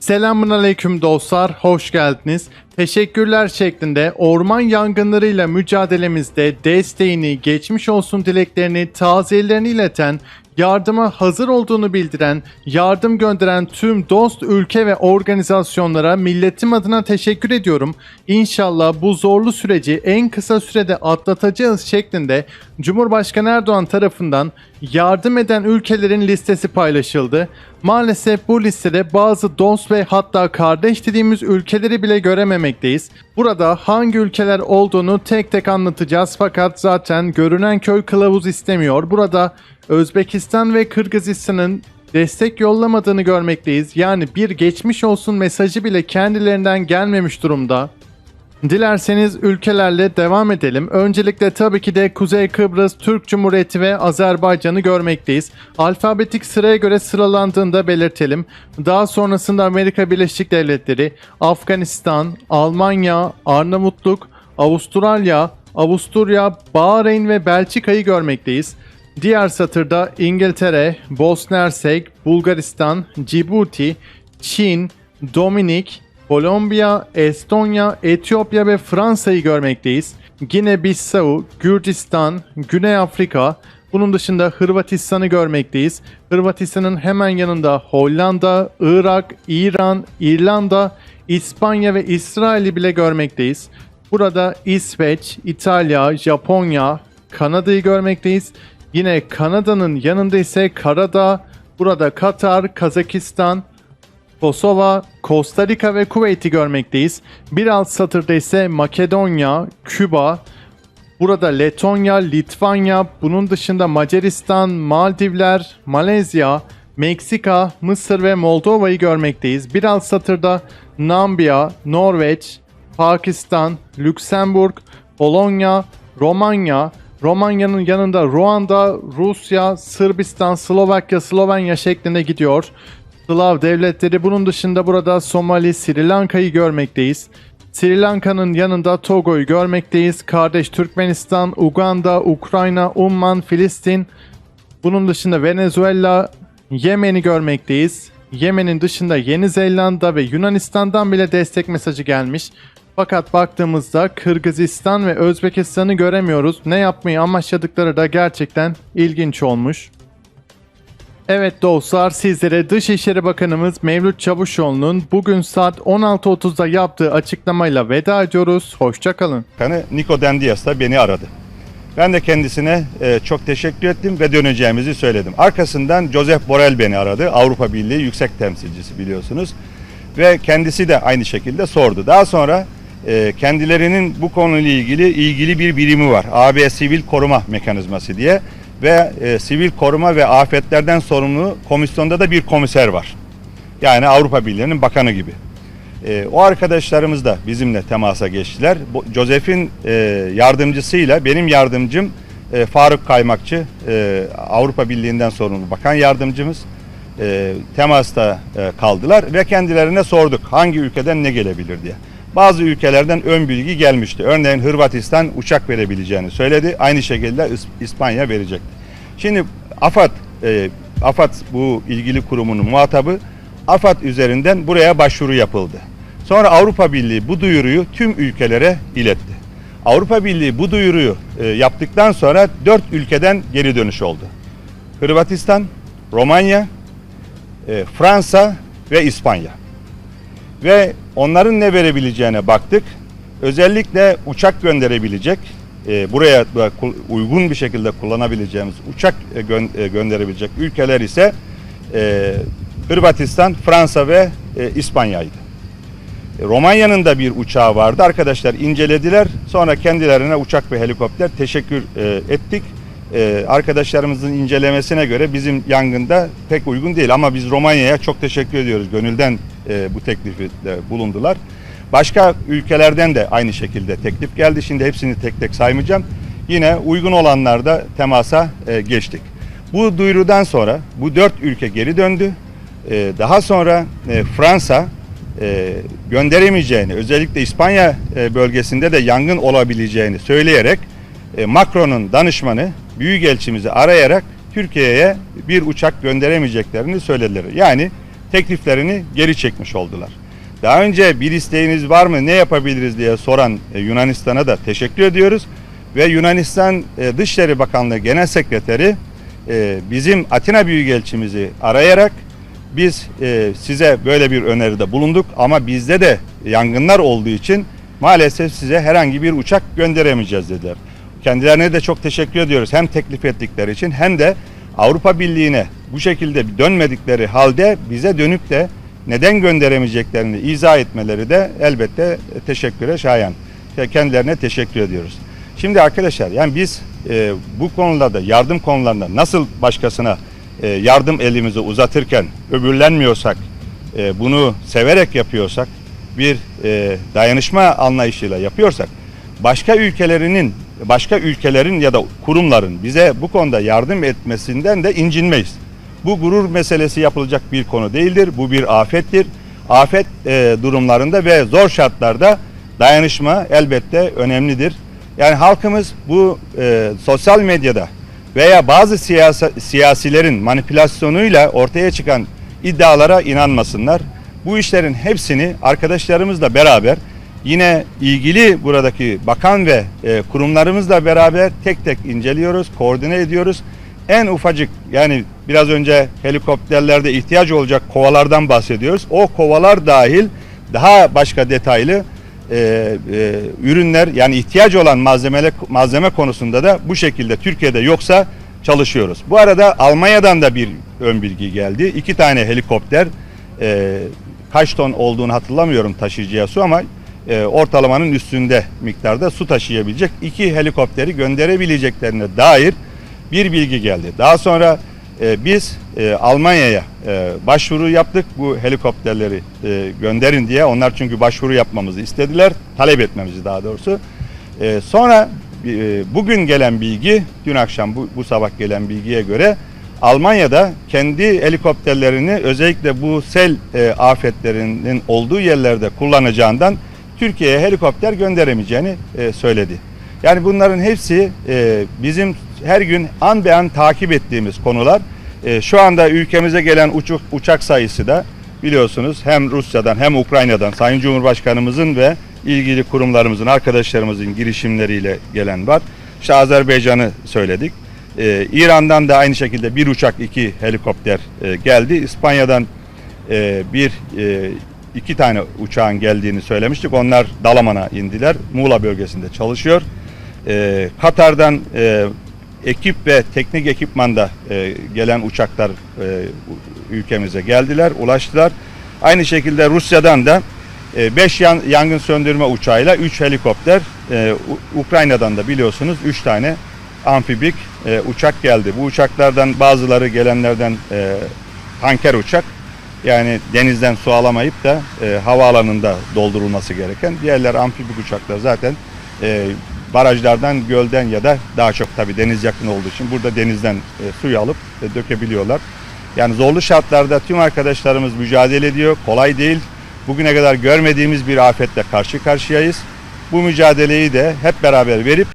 Selamun aleyküm dostlar, hoş geldiniz. Teşekkürler şeklinde orman yangınlarıyla mücadelemizde desteğini, geçmiş olsun dileklerini, taziyelerini ileten, yardıma hazır olduğunu bildiren, yardım gönderen tüm dost ülke ve organizasyonlara milletim adına teşekkür ediyorum. İnşallah bu zorlu süreci en kısa sürede atlatacağız şeklinde Cumhurbaşkanı Erdoğan tarafından yardım eden ülkelerin listesi paylaşıldı. Maalesef bu listede bazı dost ve hatta kardeş dediğimiz ülkeleri bile görememekteyiz. Burada hangi ülkeler olduğunu tek tek anlatacağız fakat zaten görünen köy kılavuz istemiyor. Burada Özbekistan ve Kırgızistan'ın destek yollamadığını görmekteyiz. Yani bir geçmiş olsun mesajı bile kendilerinden gelmemiş durumda. Dilerseniz ülkelerle devam edelim. Öncelikle tabii ki de Kuzey Kıbrıs, Türk Cumhuriyeti ve Azerbaycan'ı görmekteyiz. Alfabetik sıraya göre sıralandığını da belirtelim. Daha sonrasında Amerika Birleşik Devletleri, Afganistan, Almanya, Arnavutluk, Avustralya, Avusturya, Bahreyn ve Belçika'yı görmekteyiz. Diğer satırda İngiltere, Bosna Hersek, Bulgaristan, Cibuti, Çin, Dominik, Kolombiya, Estonya, Etiyopya ve Fransa'yı görmekteyiz. Gine Bissau, Gürcistan, Güney Afrika, bunun dışında Hırvatistan'ı görmekteyiz. Hırvatistan'ın hemen yanında Hollanda, Irak, İran, İrlanda, İspanya ve İsrail'i bile görmekteyiz. Burada İsveç, İtalya, Japonya, Kanada'yı görmekteyiz. Yine Kanada'nın yanında ise Karadağ, burada Katar, Kazakistan, Kosova, Costa Rica ve Kuveyt'i görmekteyiz. Bir alt satırda ise Makedonya, Küba, burada Letonya, Litvanya, bunun dışında Macaristan, Maldivler, Malezya, Meksika, Mısır ve Moldova'yı görmekteyiz. Bir alt satırda Namibya, Norveç, Pakistan, Lüksemburg, Polonya, Romanya, Romanya'nın yanında Ruanda, Rusya, Sırbistan, Slovakya, Slovenya şeklinde gidiyor. Slav devletleri bunun dışında burada Somali, Sri Lanka'yı görmekteyiz. Sri Lanka'nın yanında Togo'yu görmekteyiz. Kardeş Türkmenistan, Uganda, Ukrayna, Umman, Filistin. Bunun dışında Venezuela, Yemen'i görmekteyiz. Yemen'in dışında Yeni Zelanda ve Yunanistan'dan bile destek mesajı gelmiş. Fakat baktığımızda Kırgızistan ve Özbekistan'ı göremiyoruz. Ne yapmayı amaçladıkları da gerçekten ilginç olmuş. Evet dostlar sizlere Dışişleri Bakanımız Mevlüt Çavuşoğlu'nun bugün saat 16.30'da yaptığı açıklamayla veda ediyoruz. Hoşçakalın. Bakanı Niko Dendias da beni aradı. Ben de kendisine e, çok teşekkür ettim ve döneceğimizi söyledim. Arkasından Joseph Borrell beni aradı. Avrupa Birliği yüksek temsilcisi biliyorsunuz. Ve kendisi de aynı şekilde sordu. Daha sonra e, kendilerinin bu konuyla ilgili ilgili bir birimi var. AB Sivil Koruma Mekanizması diye ve e, sivil koruma ve afetlerden sorumlu komisyonda da bir komiser var. Yani Avrupa Birliği'nin bakanı gibi. E, o arkadaşlarımız da bizimle temasa geçtiler. Bu, Joseph'in e, yardımcısıyla benim yardımcım e, Faruk Kaymakçı, e, Avrupa Birliği'nden sorumlu bakan yardımcımız e, temasta e, kaldılar ve kendilerine sorduk hangi ülkeden ne gelebilir diye. Bazı ülkelerden ön bilgi gelmişti. Örneğin Hırvatistan uçak verebileceğini söyledi. Aynı şekilde İs- İspanya verecekti. Şimdi AFAD, e, AFAD bu ilgili kurumunun muhatabı AFAD üzerinden buraya başvuru yapıldı. Sonra Avrupa Birliği bu duyuruyu tüm ülkelere iletti. Avrupa Birliği bu duyuruyu e, yaptıktan sonra dört ülkeden geri dönüş oldu. Hırvatistan, Romanya, e, Fransa ve İspanya. Ve onların ne verebileceğine baktık. Özellikle uçak gönderebilecek, e, buraya uygun bir şekilde kullanabileceğimiz uçak e, e, gönderebilecek ülkeler ise e, Hırvatistan, Fransa ve İspanya'ydı. Romanya'nın da bir uçağı vardı. Arkadaşlar incelediler. Sonra kendilerine uçak ve helikopter teşekkür ettik. E, arkadaşlarımızın incelemesine göre bizim yangında pek uygun değil ama biz Romanya'ya çok teşekkür ediyoruz. Gönülden e, bu teklifi de bulundular. Başka ülkelerden de aynı şekilde teklif geldi. Şimdi hepsini tek tek saymayacağım. Yine uygun olanlarda temasa e, geçtik. Bu duyurudan sonra bu dört ülke geri döndü. E, daha sonra Fransa gönderemeyeceğini, özellikle İspanya bölgesinde de yangın olabileceğini söyleyerek Macron'un danışmanı Büyükelçimizi arayarak Türkiye'ye bir uçak gönderemeyeceklerini söylediler. Yani tekliflerini geri çekmiş oldular. Daha önce bir isteğiniz var mı ne yapabiliriz diye soran e, Yunanistan'a da teşekkür ediyoruz. Ve Yunanistan e, Dışişleri Bakanlığı Genel Sekreteri e, bizim Atina Büyükelçimizi arayarak biz size böyle bir öneride bulunduk ama bizde de yangınlar olduğu için maalesef size herhangi bir uçak gönderemeyeceğiz dediler. Kendilerine de çok teşekkür ediyoruz hem teklif ettikleri için hem de Avrupa Birliği'ne bu şekilde dönmedikleri halde bize dönüp de neden gönderemeyeceklerini izah etmeleri de elbette teşekküre şayan. Kendilerine teşekkür ediyoruz. Şimdi arkadaşlar yani biz e, bu konularda yardım konularında nasıl başkasına e, yardım elimizi uzatırken öbürlenmiyorsak, e, bunu severek yapıyorsak, bir e, dayanışma anlayışıyla yapıyorsak, başka ülkelerinin, başka ülkelerin ya da kurumların bize bu konuda yardım etmesinden de incinmeyiz. Bu gurur meselesi yapılacak bir konu değildir. Bu bir afettir. Afet e, durumlarında ve zor şartlarda dayanışma elbette önemlidir. Yani halkımız bu e, sosyal medyada veya bazı siyasa, siyasilerin manipülasyonuyla ortaya çıkan iddialara inanmasınlar. Bu işlerin hepsini arkadaşlarımızla beraber yine ilgili buradaki bakan ve e, kurumlarımızla beraber tek tek inceliyoruz, koordine ediyoruz. En ufacık yani biraz önce helikopterlerde ihtiyaç olacak kovalardan bahsediyoruz. O kovalar dahil daha başka detaylı e, e, ürünler yani ihtiyaç olan malzeme malzeme konusunda da bu şekilde Türkiye'de yoksa çalışıyoruz. Bu arada Almanya'dan da bir ön bilgi geldi. İki tane helikopter e, kaç ton olduğunu hatırlamıyorum taşıyıcıya su ama e, ortalamanın üstünde miktarda su taşıyabilecek iki helikopteri gönderebileceklerine dair bir bilgi geldi. Daha sonra e, biz e, Almanya'ya e, başvuru yaptık bu helikopterleri e, gönderin diye. Onlar çünkü başvuru yapmamızı istediler, talep etmemizi daha doğrusu. E, sonra e, bugün gelen bilgi, dün akşam bu, bu sabah gelen bilgiye göre Almanya'da kendi helikopterlerini özellikle bu sel e, afetlerinin olduğu yerlerde kullanacağından Türkiye'ye helikopter gönderemeyeceğini e, söyledi. Yani bunların hepsi e, bizim her gün an be an takip ettiğimiz konular. E, şu anda ülkemize gelen uçak, uçak sayısı da biliyorsunuz hem Rusya'dan hem Ukrayna'dan Sayın Cumhurbaşkanımızın ve ilgili kurumlarımızın, arkadaşlarımızın girişimleriyle gelen var. İşte Azerbaycan'ı söyledik. E, İran'dan da aynı şekilde bir uçak, iki helikopter e, geldi. İspanya'dan e, bir e, iki tane uçağın geldiğini söylemiştik. Onlar Dalaman'a indiler. Muğla bölgesinde çalışıyor. E, Katar'dan e, ekip ve teknik ekipmanda e, gelen uçaklar e, ülkemize geldiler, ulaştılar. Aynı şekilde Rusya'dan da 5 yan, yangın söndürme uçağıyla 3 helikopter, e, Ukrayna'dan da biliyorsunuz 3 tane amfibik e, uçak geldi. Bu uçaklardan bazıları gelenlerden e, tanker uçak. Yani denizden su alamayıp da e, havaalanında doldurulması gereken. Diğerler amfibik uçaklar zaten e, barajlardan, gölden ya da daha çok tabii deniz yakın olduğu için burada denizden e, suyu alıp e, dökebiliyorlar. Yani zorlu şartlarda tüm arkadaşlarımız mücadele ediyor. Kolay değil. Bugüne kadar görmediğimiz bir afetle karşı karşıyayız. Bu mücadeleyi de hep beraber verip